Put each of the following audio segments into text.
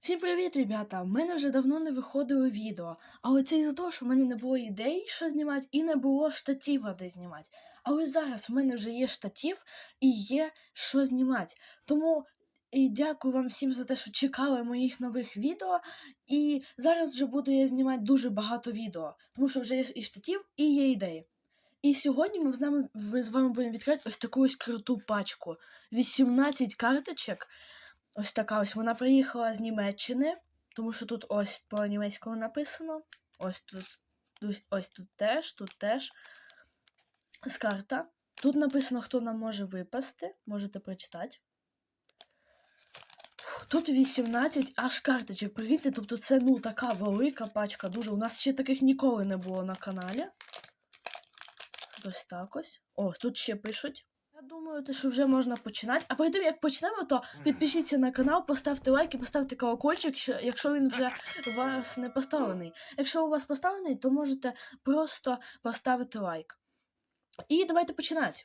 Всім привіт, ребята! В мене вже давно не виходило відео. Але це із-за того, що в мене не було ідей, що знімати, і не було штатива, де знімати. Але зараз в мене вже є штатив і є що знімати. Тому і дякую вам всім за те, що чекали моїх нових відео. І зараз вже буду я знімати дуже багато відео, тому що вже є і штатив, і є ідеї. І сьогодні ми з нами ви з вами будемо відкривати ось таку ось круту пачку. 18 карточок. Ось така ось вона приїхала з Німеччини, тому що тут ось по німецькому написано. Ось тут, ось тут теж, тут теж з карта. Тут написано, хто нам може випасти. Можете прочитати. Тут 18 аж карточок. Прикиньте, тобто це ну така велика пачка. Дуже. У нас ще таких ніколи не було на каналі. Ось так ось. О, тут ще пишуть. Я думаю, те, що вже можна починати. А перед тим, як почнемо, то підпишіться на канал, поставте лайк і поставте колокольчик, якщо він вже у вас не поставлений. Якщо у вас поставлений, то можете просто поставити лайк. І давайте починати.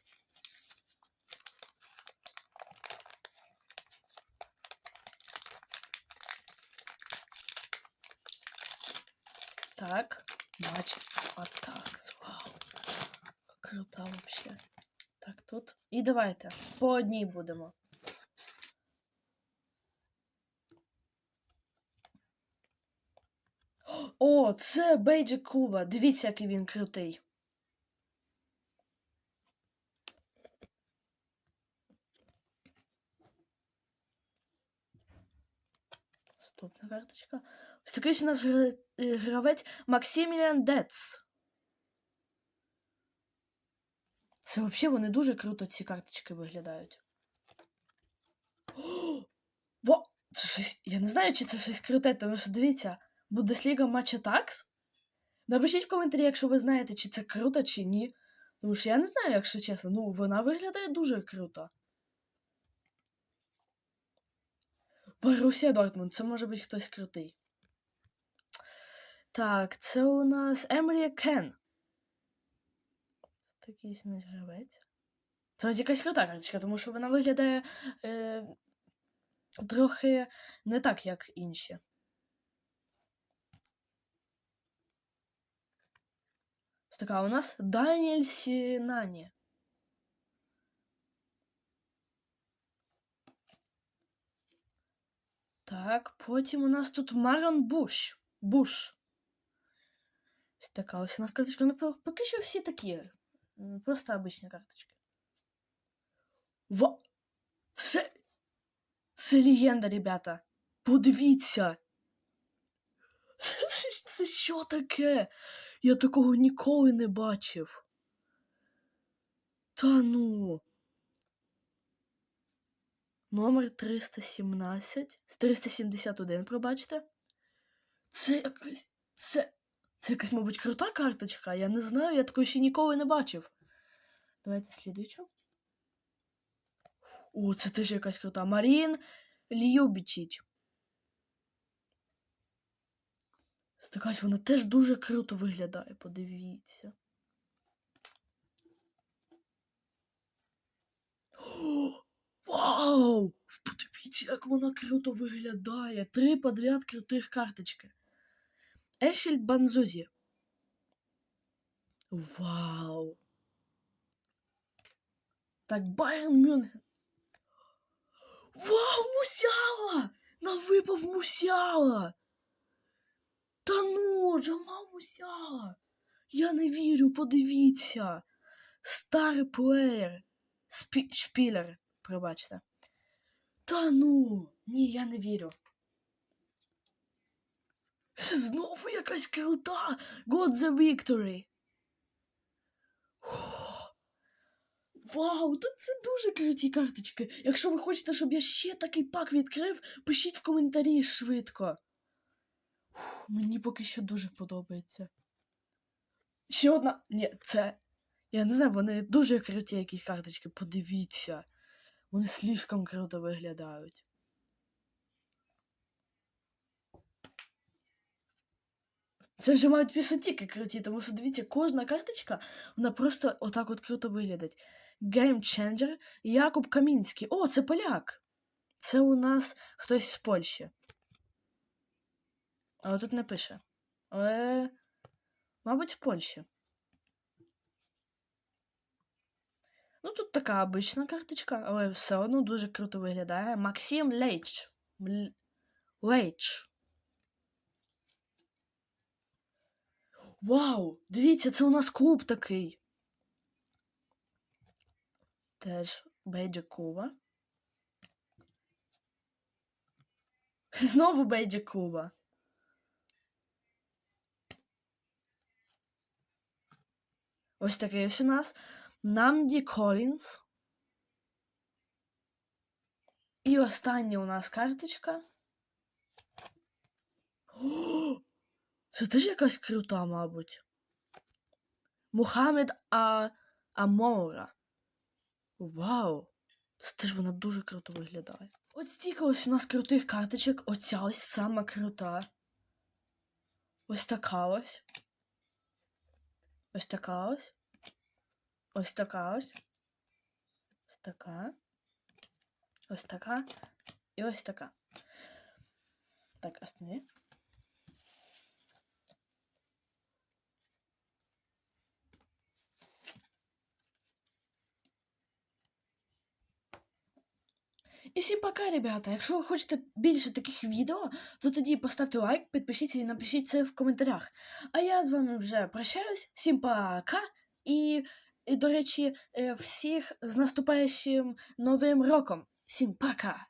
Так, матч Attacks. Вау. Круто вообще. Так, тут. І давайте. По одній будемо. О, це Бейджі Куба. Дивіться, який він крутий. Наступна карточка. Ось такий у нас е, гравець Максиміліан Дец. Це взагалі вони дуже круто ці карточки виглядають. Во! Це щось. Я не знаю, чи це щось круте, тому що дивіться, Бундесліга матч Атакс. Напишіть в коментарі, якщо ви знаєте, чи це круто, чи ні. Тому що я не знаю, якщо чесно. Ну, вона виглядає дуже круто. Борусія Дортмунд, це може бути хтось крутий. Так, це у нас Емрі Кен. У нас гравець. Це якась крута карточка, тому що вона виглядає е, трохи не так, як інші. Така у нас Даніель Сінані. Так, потім у нас тут Марон Буш. Буш. Ось така ось у нас карточка. Ну, поки що всі такі. М, Просто обичні карточки. Во! Це. Це легенда, ребята. Подивіться. Це, це що таке? Я такого ніколи не бачив. Та ну. Номер 317. 371, пробачте. Це якась. Це. Це якась, мабуть, крута карточка. Я не знаю, я такої ще ніколи не бачив. Давайте слідуючу. О, це теж якась крута. Марін Любічич. Стакась, вона теж дуже круто виглядає, подивіться. Вау! Подивіться, як вона круто виглядає. Три подряд крутих карточки. Ешель Банзузі. Вау! Так, Байерн Мюнхен. Вау, Мусяла! Нам випав Мусяла! Та ну, Джамал Мусяла! Я не вірю, подивіться. Старий плеєр. Шпілер, пробачте. Та ну, ні, я не вірю. Знову якась крута. God the Victory. Вау, та це дуже круті карточки. Якщо ви хочете, щоб я ще такий пак відкрив, пишіть в коментарі швидко. Фух, мені поки що дуже подобається. Ще одна. Ні, це. Я не знаю, вони дуже круті якісь карточки, подивіться. Вони слишком круто виглядають. Це вже мають пішотіки круті, тому що дивіться, кожна карточка, вона просто отак от круто виглядить. Changer, Якуб Камінський. О, це поляк. Це у нас хтось з Польщі. Але тут не пише. Але, мабуть, в Польщі. Ну, тут така обична карточка, але все одно дуже круто виглядає. Максим Лейч. Лейч. Вау! Дивіться, це у нас клуб такий. Теж Бейджа Куба. Знову Бейджа Куба. Ось такий ось у нас. Намді Колінс. І остання у нас карточка. Це теж якась крута, мабуть. Мухаммед А... Амора. Вау! Це теж вона дуже круто виглядає. От стільки ось у нас крутих карточок. Оця ось сама крута. Ось така ось. Ось така ось. Ось така ось. Ось така. Ось така. І ось така. Так, останови. І всім пока, ребята. Якщо ви хочете більше таких відео, то тоді поставте лайк, підпишіться і напишіть це в коментарях. А я з вами вже прощаюсь. Всім пока. І, і до речі, е, всіх з наступаючим новим роком. Всім пока!